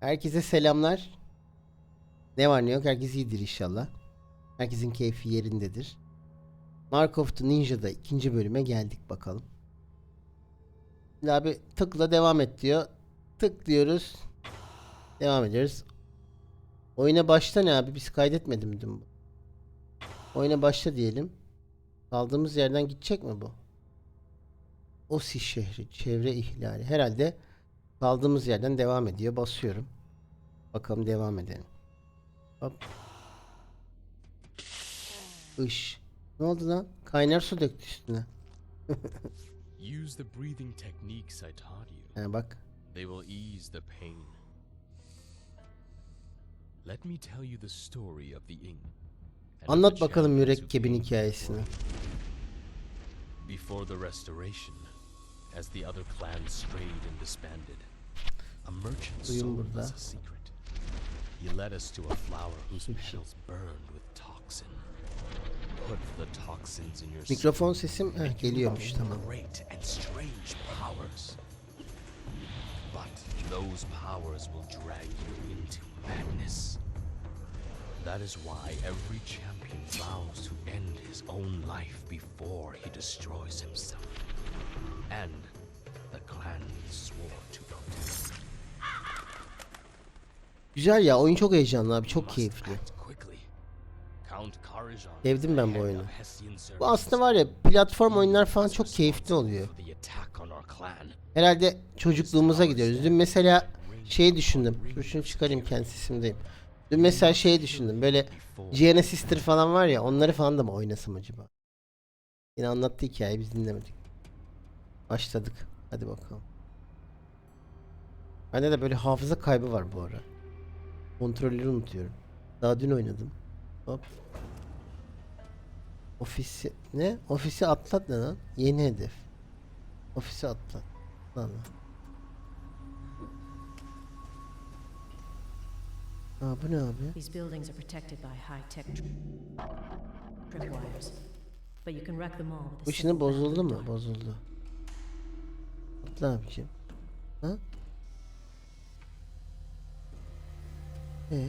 Herkese selamlar. Ne var ne yok herkes iyidir inşallah. Herkesin keyfi yerindedir. Mark of the Ninja'da ikinci bölüme geldik bakalım. Şimdi abi tıkla devam et diyor. Tık diyoruz. Devam ediyoruz. Oyuna başla ne abi? Biz kaydetmedim dün bu? Oyuna başla diyelim. Kaldığımız yerden gidecek mi bu? Osi şehri, çevre ihlali. Herhalde kaldığımız yerden devam ediyor. Basıyorum. Bakalım devam edelim. Hop. Iş. Ne oldu lan? Kaynar su döktü üstüne. Use the breathing techniques I taught you. Ha, bak. They will ease the pain. Let me tell you the story of the ink. Anlat bakalım mürekkebin hikayesini. Before the restoration, as the other clans strayed and disbanded, a merchant sold us a secret. He led us to a flower whose petals burned with toxin. Put the toxins in your Mikrofon sesim heh, geliyormuş tamam. Great and strange powers. But those powers will drag you into madness. That is why every champion vows to end his own life before he destroys himself. And the clan swore to Güzel ya oyun çok heyecanlı abi çok keyifli. Sevdim ben bu oyunu. Bu aslında var ya platform oyunlar falan çok keyifli oluyor. Herhalde çocukluğumuza gidiyoruz. Dün mesela şey düşündüm. Dur şunu çıkarayım kendi sesimdeyim. Dün mesela şey düşündüm. Böyle Gianna Sister falan var ya onları falan da mı oynasam acaba? Yine anlattı hikayeyi biz dinlemedik. Başladık. Hadi bakalım. Bende de böyle hafıza kaybı var bu ara. Kontrolleri unutuyorum. Daha dün oynadım. Hop. Ofisi ne? Ofisi atlat ne lan? Yeni hedef. Ofisi atlat. Lan. Aa bu ne abi? These buildings are protected by high-tech tri- tripwires. But you can wreck them all Bu şimdi bozuldu mu? Bozuldu. Atla abicim. Ha? Ee?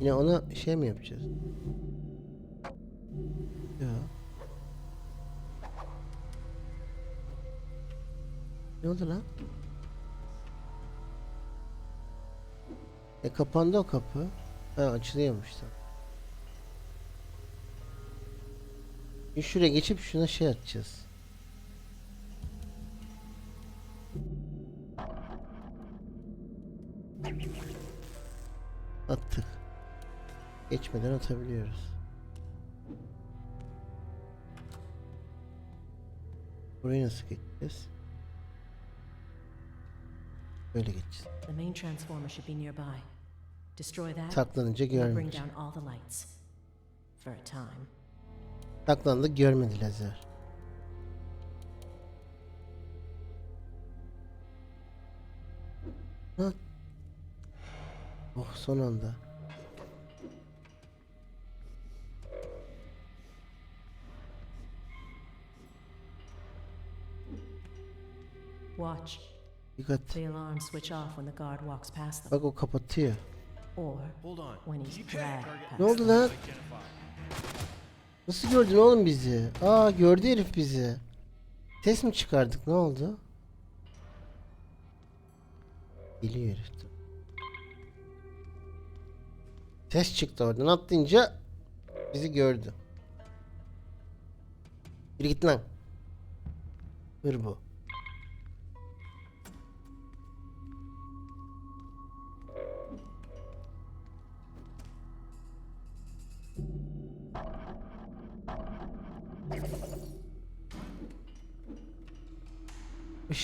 Yine ona şey mi yapacağız? Ya. Ne oldu lan? E kapandı o kapı. Ha açılıyormuş da. Bir şuraya geçip şuna şey atacağız. Geçmeden atabiliyoruz. Burayı nasıl geçeceğiz? Böyle geçeceğiz. The main transformer should be nearby. Destroy that, Saklanınca time. Saklandık görmedi lazer. Lan. Oh son anda. Watch. Dikkat. The alarms switch off when the guard walks past them. Bak o kapatıyor. Or Hold on. when he's dragged past Ne oldu lan? Nasıl gördün oğlum bizi? Aa gördü herif bizi. Ses mi çıkardık? Ne oldu? Geliyor herif. Ses çıktı oradan atlayınca bizi gördü. Yürü git lan. Hır bu.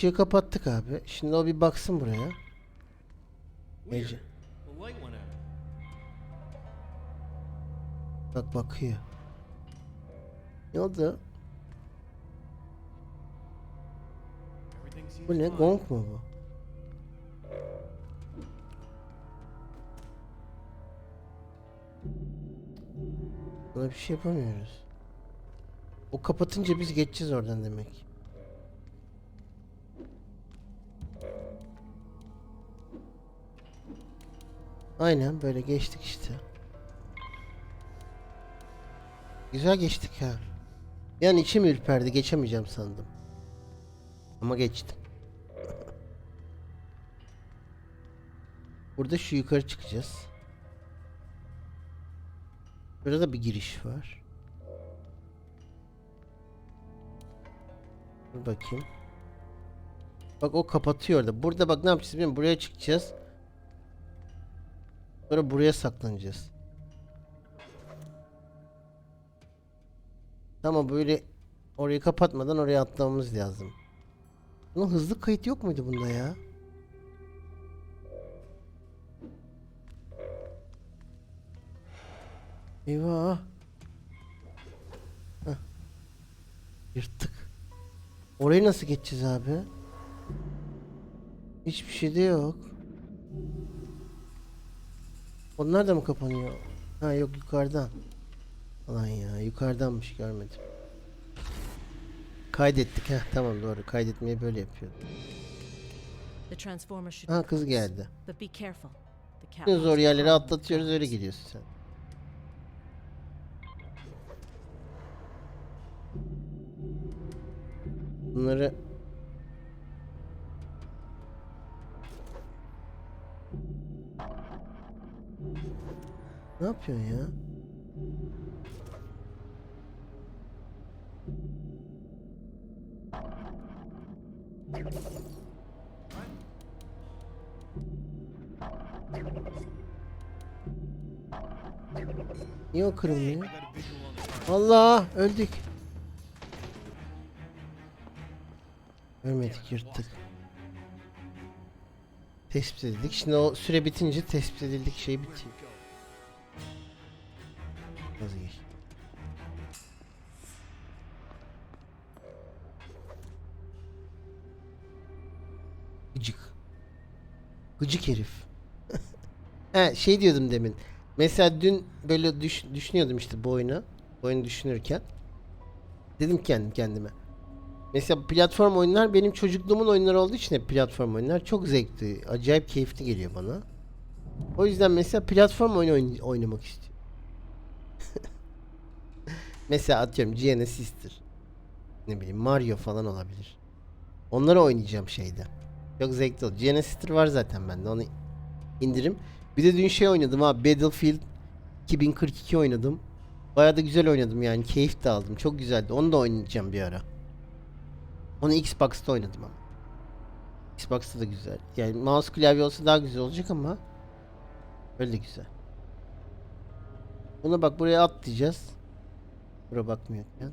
Işığı kapattık abi. Şimdi o bir baksın buraya. Weird. Ece. The light went out. Bak bakıyor. Ne oldu? Bu ne? Gong mu bu? Buna bir şey yapamıyoruz. O kapatınca biz geçeceğiz oradan demek. Aynen böyle geçtik işte. Güzel geçtik ha. Yani içim ürperdi geçemeyeceğim sandım. Ama geçtim. Burada şu yukarı çıkacağız. Burada bir giriş var. Dur bakayım. Bak o kapatıyor da. Burada bak ne yapacağız biliyor musun? Buraya çıkacağız. Sonra buraya saklanacağız. Tamam böyle orayı kapatmadan oraya atlamamız lazım. Bunun hızlı kayıt yok muydu bunda ya? Eyvah. Heh. Yırttık. Orayı nasıl geçeceğiz abi? Hiçbir şey de yok. Onlar da mı kapanıyor? Ha yok yukarıdan. Alan ya yukarıdanmış görmedim. Kaydettik ha tamam doğru kaydetmeyi böyle yapıyordum. Ha kız geldi. Bütün zor yerleri atlatıyoruz öyle gidiyorsun sen. Bunları Ne yapıyorsun ya? Niye o kırılmıyor? Allah öldük. Ölmedik yırttık. Tespit edildik. Şimdi o süre bitince tespit edildik şey bitiyor. Gıcık herif. He şey diyordum demin. Mesela dün böyle düş, düşünüyordum işte bu oyunu. Düşünürken. Dedim kendi kendime. Mesela platform oyunlar benim çocukluğumun oyunları olduğu için hep platform oyunlar çok zevkli, acayip keyifli geliyor bana. O yüzden mesela platform oyunu oyn- oynamak istiyorum. mesela atıyorum Genesis'tir. Ne bileyim Mario falan olabilir. Onları oynayacağım şeyde. Çok zevkli olur. Genesis'tir var zaten bende onu indirim. Bir de dün şey oynadım ha Battlefield 2042 oynadım. Bayağı da güzel oynadım yani keyif de aldım. Çok güzeldi. Onu da oynayacağım bir ara. Onu Xbox'ta oynadım ama. Xbox'ta da güzel. Yani mouse klavye olsa daha güzel olacak ama öyle de güzel. Buna bak buraya atlayacağız. Buraya bakmıyorken.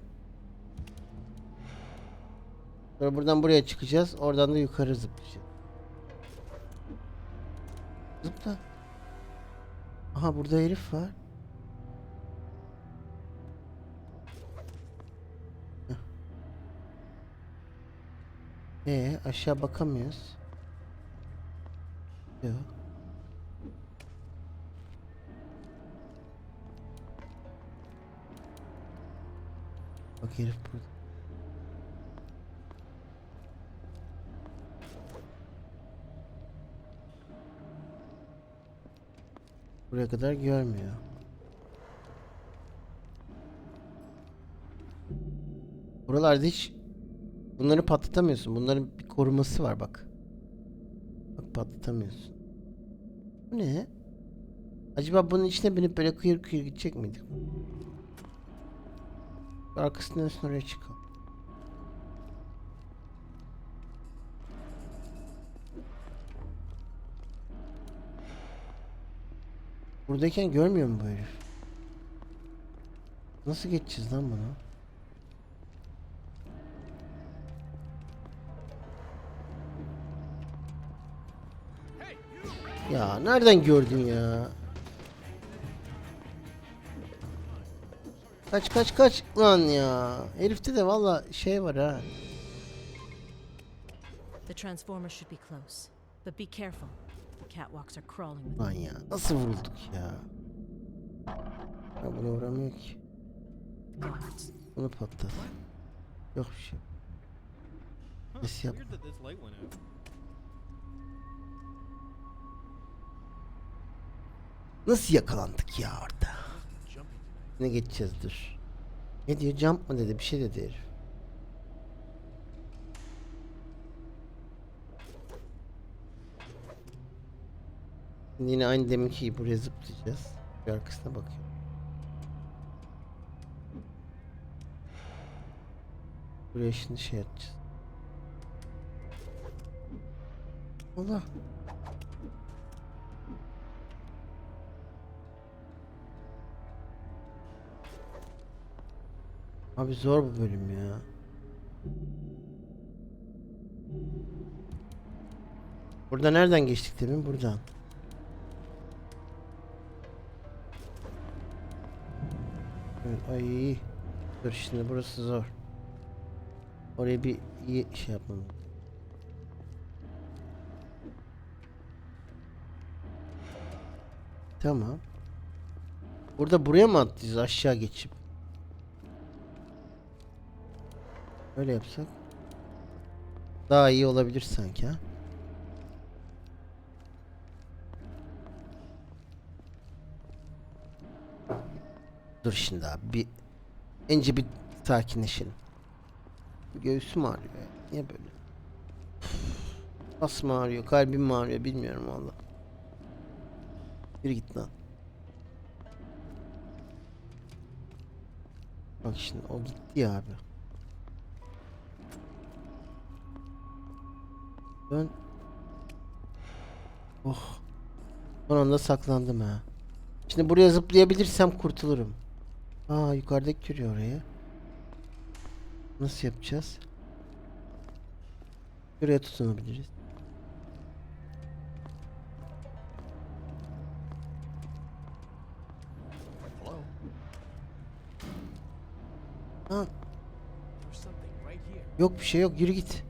Sonra buradan buraya çıkacağız. Oradan da yukarı zıplayacağız. Zıpla. Aha burada herif var. Ee aşağı bakamıyoruz. Yok. Bak herif burada. Buraya kadar görmüyor. Buralarda hiç bunları patlatamıyorsun. Bunların bir koruması var bak. Bak patlatamıyorsun. Bu ne? Acaba bunun içine binip böyle kıyır kıyır gidecek miydik? Arkasından üstüne oraya çıkalım. Buradayken görmüyor mu bu herif? Nasıl geçeceğiz lan bunu? Ya nereden gördün ya? Kaç kaç kaç lan ya. Herifte de valla şey var ha. The transformer should be close. But be careful. Catwalks are crawling with Lan ya nasıl vurulduk ya? Ya buna vuramıyor ki. guards. Bunu patlat. Yok bir şey. Huh, Yes, yep. weird that this light went out. Nasıl yakalandık ya orada? Ne geçeceğiz dur. Ne diyor jump mı dedi bir şey dedi herif. Şimdi yine aynı deminki gibi buraya zıplayacağız. Bir arkasına bakıyorum. Buraya şimdi şey yapacağız. Allah. Abi zor bu bölüm ya. Burada nereden geçtik demin? Buradan. Ay. Dur şimdi burası zor. Oraya bir iyi şey yapmam. Tamam. Burada buraya mı atlayacağız aşağı geçip? Öyle yapsak. Daha iyi olabilir sanki ha. Dur şimdi abi bir önce bir sakinleşelim. Göğsüm ağrıyor ya. Niye böyle? Nasıl mı ağrıyor? Kalbim ağrıyor bilmiyorum valla. Yürü git lan. Bak şimdi o gitti ya abi. Ben Oh. Son anda saklandım ha. Şimdi buraya zıplayabilirsem kurtulurum. Aa yukarıdaki giriyor oraya. Nasıl yapacağız? Şuraya tutunabiliriz. Here. yok bir şey yok yürü git.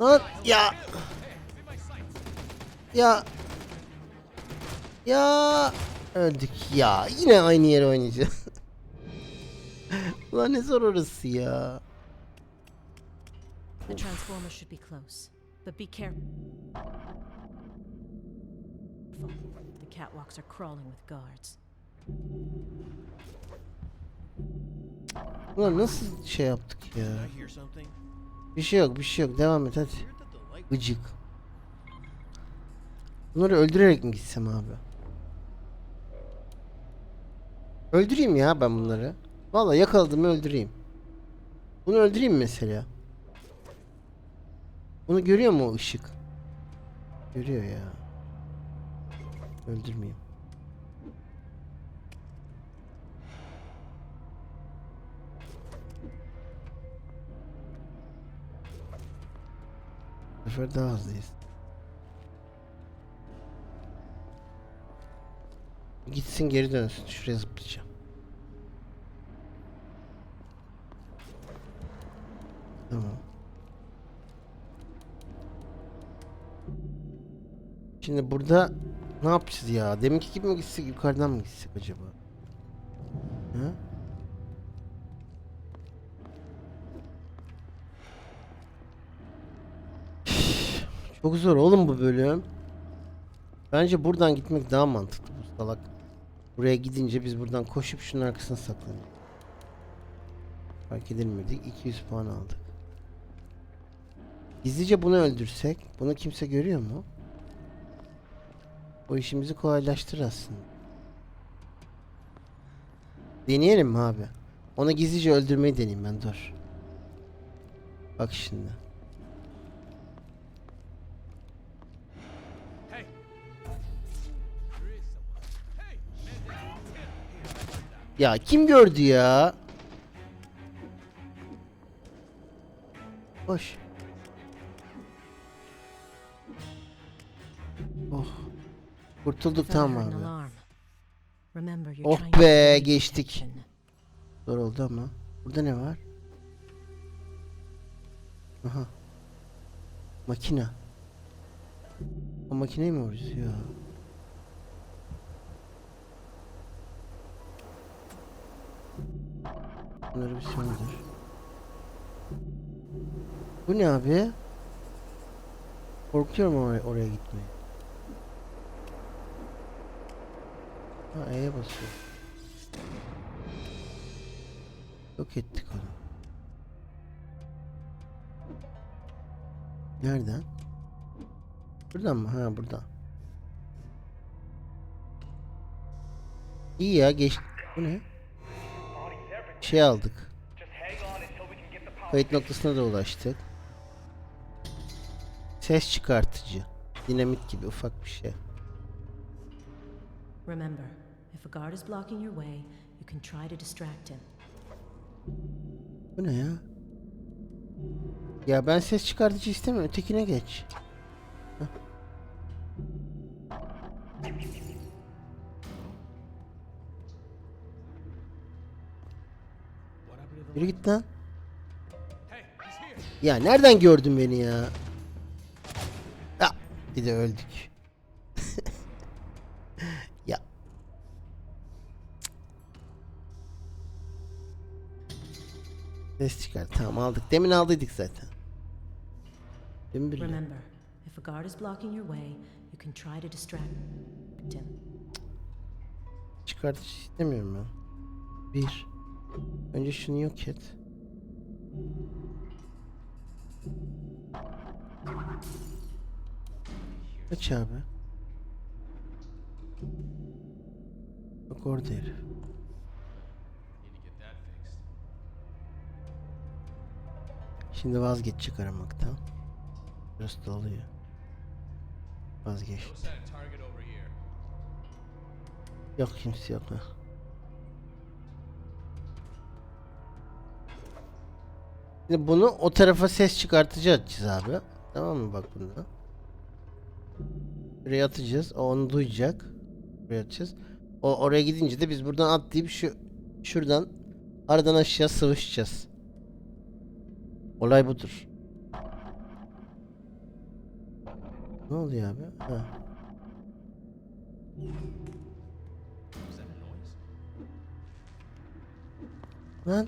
Lan ya ya ya öldük ya yine aynı yere oynayacağız. Ulan ne zor orası ya. The transformer should be close, but be careful. The catwalks are crawling with guards. Ulan nasıl şey yaptık ya. Bir şey yok bir şey yok devam et hadi. Gıcık. Bunları öldürerek mi gitsem abi? Öldüreyim ya ben bunları. Vallahi yakaladım öldüreyim. Bunu öldüreyim mesela. Bunu görüyor mu o ışık? Görüyor ya. Öldürmeyeyim. Bu sefer daha hızlıyız. Gitsin geri dönsün. Şuraya zıplayacağım. Tamam. Şimdi burada ne yapacağız ya? Deminki gibi mi gitsek yukarıdan mı gitsek acaba? Ha? Çok zor oğlum bu bölüm. Bence buradan gitmek daha mantıklı bu salak. Buraya gidince biz buradan koşup şunun arkasına saklanıyoruz. Fark edilmedik. 200 puan aldık. Gizlice bunu öldürsek. Bunu kimse görüyor mu? O işimizi kolaylaştırır aslında. Deneyelim mi abi? Onu gizlice öldürmeyi deneyeyim ben dur. Bak şimdi. Ya kim gördü ya? Boş. Oh. Kurtulduk tamam abi. Oh be, geçtik. Zor oldu ama. Burada ne var? Aha. Makina. O makineyi mi vuracağız ya? Bunları bir söndür. Bu ne abi? Korkuyorum oraya, oraya gitmeye. Ha E'ye basıyor. Yok ettik onu. Nereden? Buradan mı? Ha burada. İyi ya geç. Bu ne? Şey aldık. Kayıt noktasına da ulaştık. Ses çıkartıcı. Dinamit gibi ufak bir şey. Remember, if a guard is blocking your way, you can try to distract him. Bu ne ya? Ya ben ses çıkartıcı istemiyorum. Ötekine geç. Yürü git lan. Ya nereden gördün beni ya? Ya bir de öldük. ya. Ses çıkar. Tamam aldık. Demin aldıydık zaten. Değil mi birileri? Remember, if a guard is blocking your way, you can try to distract him. Çıkartıcı istemiyorum ben. Bir. Önce şunu yok et. Aç abi. Bak orada herif. Şimdi vazgeçecek aramaktan. Biraz da. Vazgeç. Yok kimse yok. ha. Şimdi bunu o tarafa ses çıkartıcı atacağız abi. Tamam mı bak bunda. Buraya atacağız. O onu duyacak. Buraya atacağız. O oraya gidince de biz buradan atlayıp şu şuradan aradan aşağı sıvışacağız. Olay budur. Ne oluyor abi? Ha. Lan.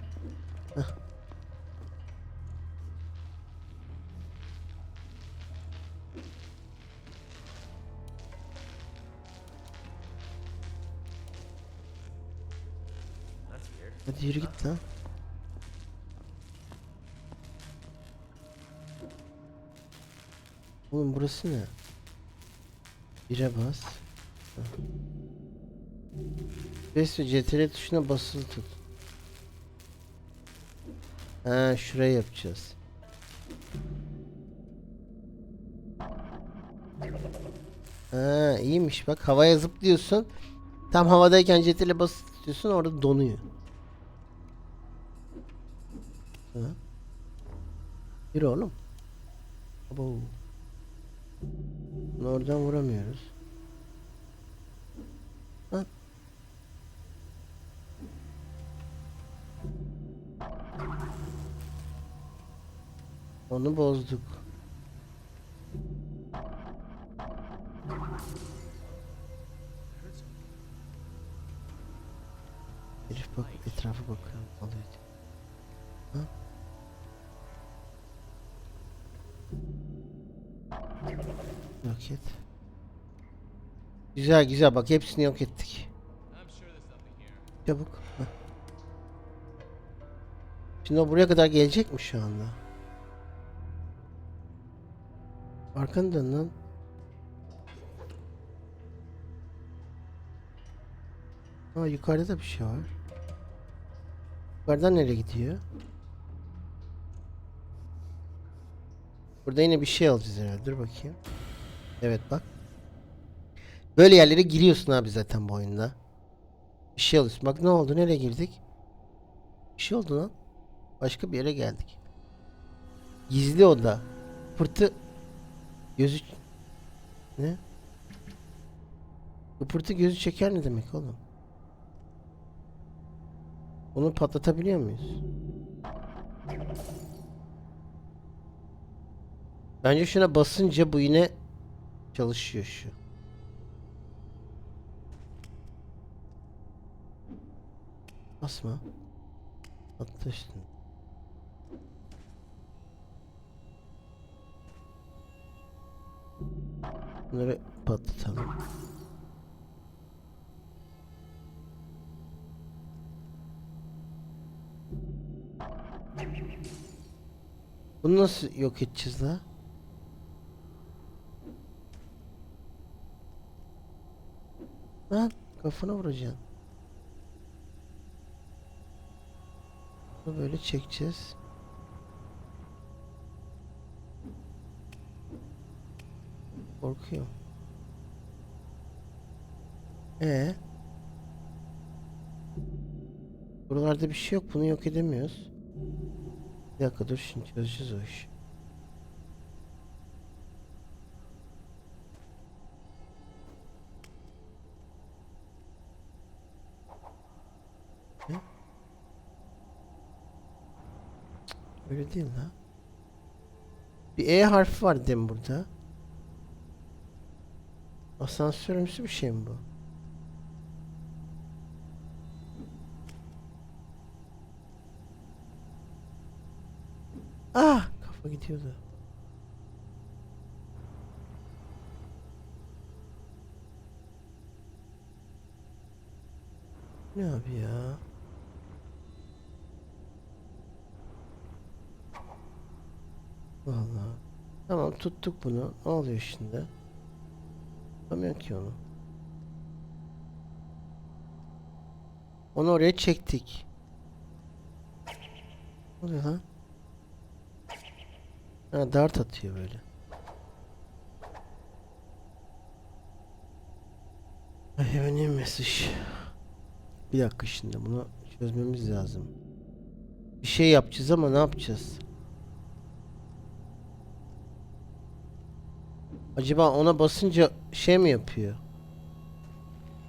Hadi yürü git lan. Oğlum burası ne? Bire bas. Space ve CTRL tuşuna basılı tut. Ha şurayı yapacağız. Ha iyiymiş bak havaya zıplıyorsun. Tam havadayken CTRL'e basılı tutuyorsun orada donuyor. Ha. Yürü oğlum. Abo. Bunu oradan vuramıyoruz. Ha. Onu bozduk. Güzel güzel bak hepsini yok ettik. Çabuk. Şimdi o buraya kadar gelecek mi şu anda? Arkanı dön lan. Aa yukarıda da bir şey var. Yukarıdan nereye gidiyor? Burada yine bir şey alacağız herhalde. Dur bakayım. Evet bak. Böyle yerlere giriyorsun abi zaten bu oyunda. Bir şey alıyorsun. Bak ne oldu? Nereye girdik? Bir şey oldu lan. Başka bir yere geldik. Gizli oda. Pırtı gözü ne? Kıpırtı gözü çeker ne demek oğlum? Onu patlatabiliyor muyuz? Bence şuna basınca bu yine çalışıyor şu. Basma. Atla üstüne. Bunları patlatalım. Bunu nasıl yok edeceğiz la? Lan kafana vuracaksın. Bunu böyle çekeceğiz. Korkuyorum. Ee? Buralarda bir şey yok. Bunu yok edemiyoruz. Bir dakika dur şimdi çözeceğiz o işi. Öyle değil la. Bir E harfi var değil mi burada? Asansörümsü bir şey mi bu? Ah! Kafa gidiyordu. Ne abi ya? Tamam tuttuk bunu. Ne oluyor şimdi? Yapamıyorum ki onu. Onu oraya çektik. Ne oluyor lan? Ha dart atıyor böyle. Ay önemli mesaj. Bir dakika şimdi bunu çözmemiz lazım. Bir şey yapacağız ama ne yapacağız? Acaba ona basınca şey mi yapıyor?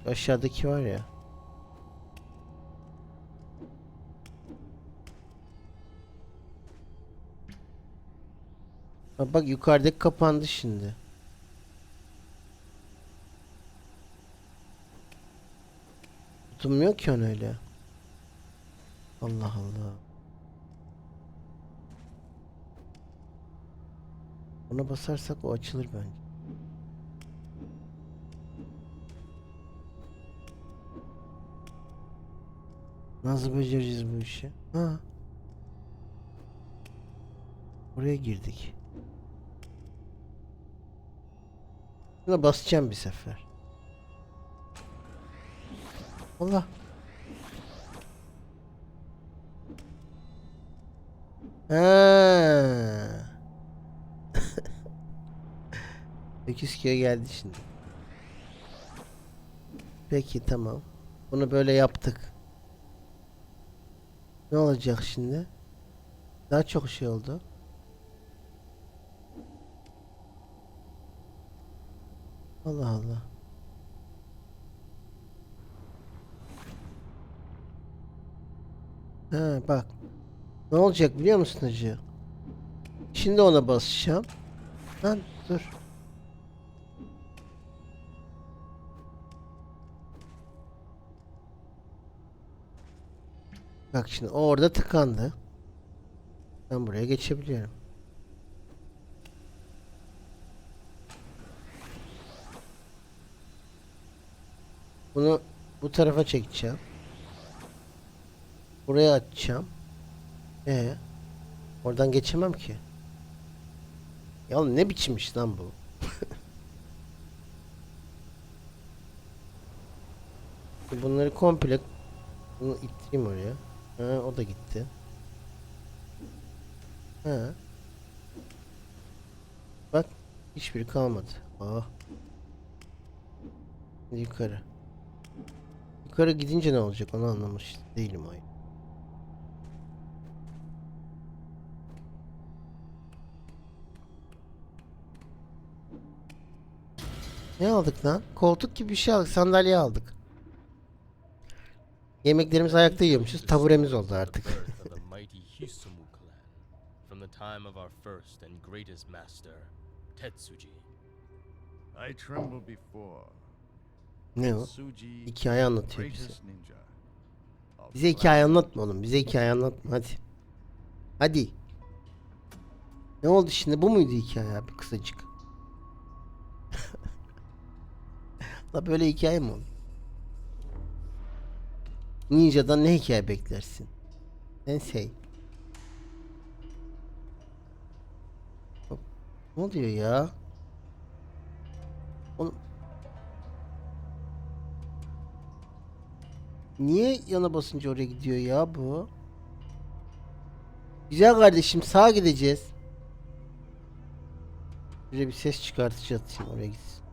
Aşağıdaki var ya. Ha bak yukarıdaki kapandı şimdi. Tutunmuyor ki onu öyle. Allah Allah. Ona basarsak o açılır bence. Nasıl becereceğiz bu işi? Ha. Buraya girdik. Buna basacağım bir sefer. Allah. Ha. 8 kilo geldi şimdi. Peki tamam. Bunu böyle yaptık. Ne olacak şimdi? Daha çok şey oldu. Allah Allah. Ha bak. Ne olacak biliyor musun hacı? Şimdi ona basacağım. Lan dur. Bak şimdi orada tıkandı. Ben buraya geçebiliyorum. Bunu bu tarafa çekeceğim. Buraya açacağım. Ee, oradan geçemem ki. Ya ne biçim iş lan bu? Bunları komple bunu ittireyim oraya. Ha, o da gitti. Ha. Bak hiçbiri kalmadı. Ah. Yukarı. Yukarı gidince ne olacak onu anlamış değilim ay. Ne aldık lan? Koltuk gibi bir şey aldık. Sandalye aldık. Yemeklerimizi ayakta yiyormuşuz. Taburemiz oldu artık. from the time of our first and greatest master, Tetsuji. I tremble before ne o? Hikaye anlatıyor bize. Bize hikaye anlatma oğlum. Bize hikaye anlatma hadi. Hadi. Ne oldu şimdi? Bu muydu hikaye abi kısacık? La böyle hikaye mi olur? Ninja'dan ne hikaye beklersin? Sensei. Hop. Ne oluyor ya? Oğlum. Niye yana basınca oraya gidiyor ya bu? Güzel kardeşim sağa gideceğiz. Şuraya bir ses çıkartıcı atayım oraya gitsin.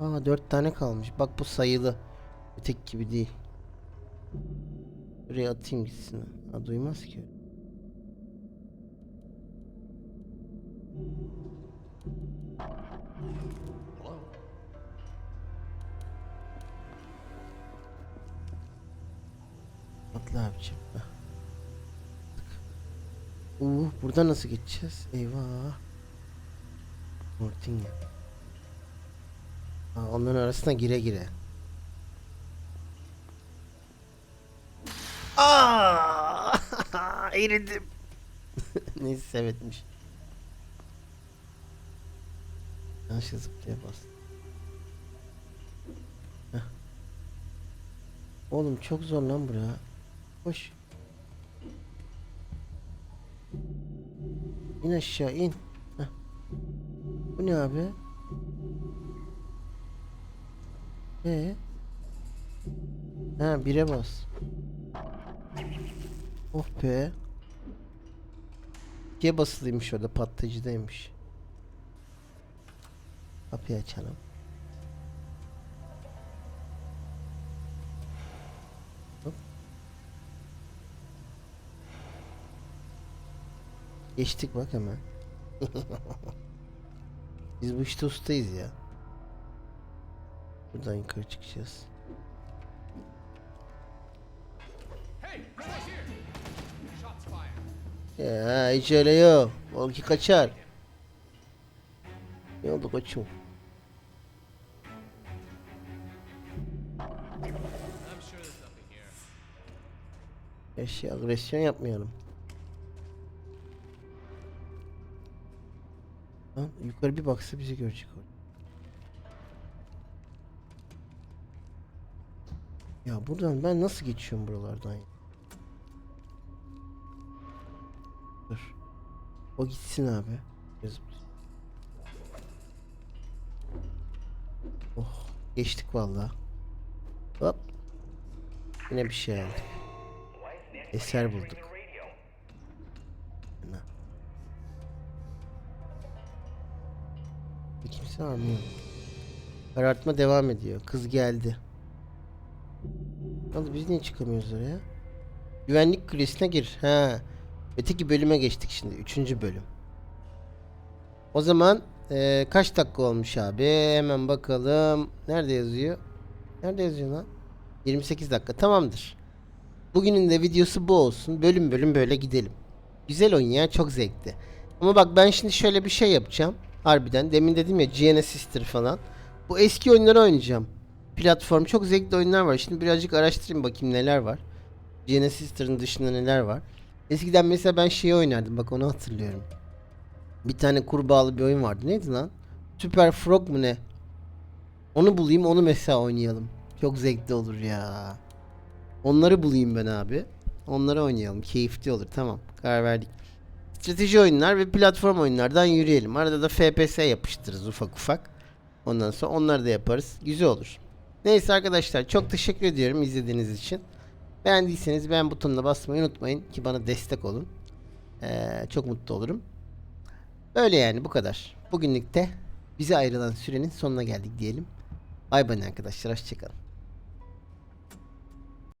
Aa dört tane kalmış. Bak bu sayılı. Öteki gibi değil. Buraya atayım gitsin. Ha duymaz ki. Atla abicim. Uh, burada nasıl geçeceğiz? Eyvah. Mortinya. Ha, onların arasına gire gire. Eridim. Neyse sevetmiş. Yanlışlıkla zıplaya bastım. Heh. Oğlum çok zor lan bura. Koş. İn aşağı in. Heh. Bu ne abi? Ee? Ha bire bas. Oh be. İkiye basılıymış orada patlayıcıdaymış. Kapıyı açalım. Hop. Geçtik bak hemen. Biz bu işte ustayız ya. Buradan yukarı çıkacağız. Ya hiç öyle yok. Belki kaçar. Ne oldu koçum? Şey agresyon yapmayalım. Lan yukarı bir baksa bizi görecek o. Ya buradan ben nasıl geçiyorum buralardan ya? O gitsin abi. Oh, geçtik vallahi. Hop. Yine bir şey aldık. Eser bulduk. Ana. Kimse var mı? Yok. Karartma devam ediyor. Kız geldi. Yalnız biz niye çıkamıyoruz oraya? Güvenlik kulesine gir. Ha. Öteki bölüme geçtik şimdi. Üçüncü bölüm. O zaman eee, kaç dakika olmuş abi? Hemen bakalım. Nerede yazıyor? Nerede yazıyor lan? 28 dakika. Tamamdır. Bugünün de videosu bu olsun. Bölüm bölüm böyle gidelim. Güzel oyun ya. Çok zevkli. Ama bak ben şimdi şöyle bir şey yapacağım. Harbiden. Demin dedim ya GN Sister falan. Bu eski oyunları oynayacağım. Platform çok zevkli oyunlar var. Şimdi birazcık araştırayım bakayım neler var. GN Sister'ın dışında neler var. Eskiden mesela ben şeyi oynardım. Bak onu hatırlıyorum. Bir tane kurbağalı bir oyun vardı. Neydi lan? Super Frog mu ne? Onu bulayım onu mesela oynayalım. Çok zevkli olur ya. Onları bulayım ben abi. Onları oynayalım. Keyifli olur. Tamam. Karar verdik. Strateji oyunlar ve platform oyunlardan yürüyelim. Arada da FPS yapıştırırız ufak ufak. Ondan sonra onları da yaparız. Güzel olur. Neyse arkadaşlar çok teşekkür ediyorum izlediğiniz için. Beğendiyseniz beğen butonuna basmayı unutmayın ki bana destek olun. Ee, çok mutlu olurum. Öyle yani bu kadar. Bugünlük de bize ayrılan sürenin sonuna geldik diyelim. Bay bay arkadaşlar hoşçakalın.